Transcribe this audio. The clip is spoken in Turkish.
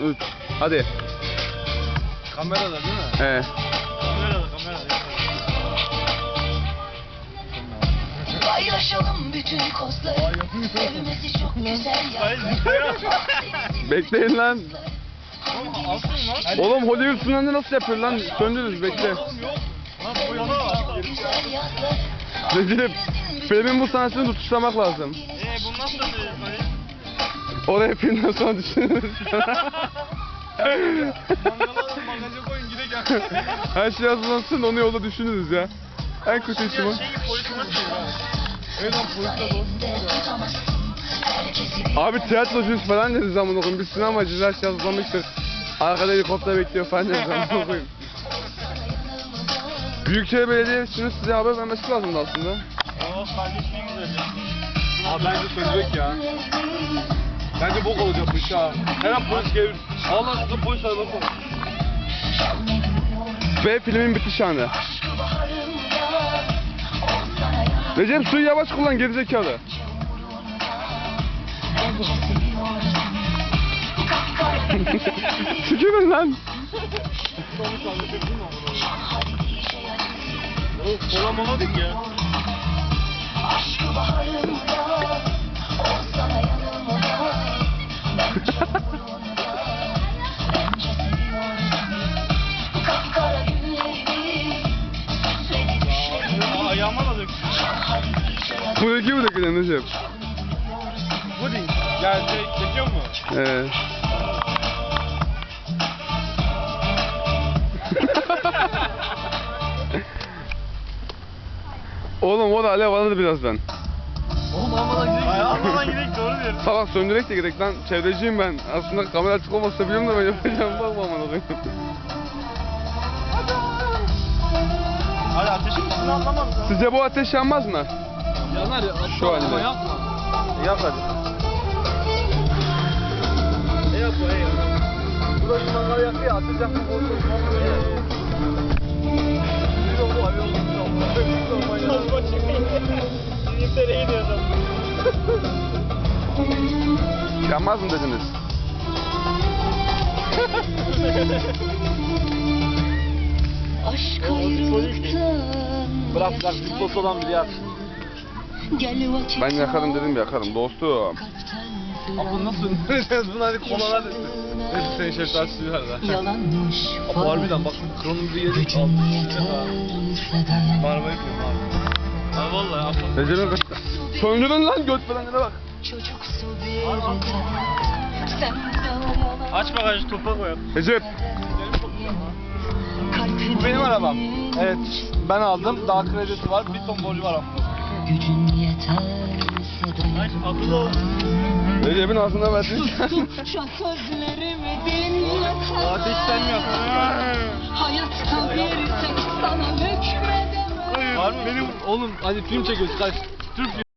3. Hadi. Kamerada değil mi? Ee. Kamerada kamerada. Paylaşalım bütün kozları Evimizi çok güzel yaptık Bekleyin lan. Oğlum Hollywood sunanı nasıl yapıyor lan? Söndürürüz bekle. Recep, filmin bu sahnesini tutuşlamak lazım. Eee bu nasıl bir? Oraya filmden sonra düşünürüz. Mangala bagaja koyun gidek ya. Her şey hazırlansın onu yolda düşünürüz ya. En kötü tutamazsın Herkesi Abi tiyatrocuyuz falan deriz zaman okuyun. Biz sinemacıyız her şey hazırlamıştır. Arkada helikopter bekliyor falan deriz zaman okuyun. Büyükşehir Belediyesi'nin size haber vermesi lazımdı aslında. Oh kardeşliğin güzel. Abi bence sönecek ya. Bence bok olacak bu iş ha. Her an polis gelir. Allah aşkına polis arabası. Ve filmin bitiş anı. Recep suyu yavaş kullan gerizekalı. Tükürün lan. Kola mola dik ya. Da dök. Bu iki mi dökülen Recep? Puding. Ya şey çekiyor mu? Ee. Oğlum o da alev alır birazdan. Oğlum almadan gidelim. Ay almadan gidelim doğru diyorsun. Salak söndürek de gerek lan çevreciyim ben. Aslında kamera açık olmasa biliyorum da ben yapacağım bakma aman olayım. Hadi ateşin üstüne. Sizce bu ateş yanmaz mı? Yanar ya. Şu halde. yapma. Yap hadi. E yap o e yap. Burası mangal yakıyor ya ateş yakmak olsun. İngiltere'ye gidiyoruz. Yanmaz mı dediniz? Bırak bırak ziplos olan. Gel vakit Ben yakarım dedim yakarım dostum. Abi nasıl öldüreceğiz bunu hadi kolalar Neyse senin şeftali suyu ver lan. Abi harbiden bak kronomu bir yedik Marmara yapıyorum abi. Ha vallahi abla. Recep'in kaç... Söndürün lan göt falanlara bak. Çocuksu bir Aç bagajı topa koyalım. Recep. Bu benim arabam. Evet. Ben aldım. Daha kredisi var. Bir ton borcu var ama. Gücün. Recep'in ağzına verdin. Şu sözlerimi dinle Ateş sen mi yaptın? Hayatta bir tek sana hükmedemem Var mı? Benim oğlum hadi film çekiyoruz kaç. Türk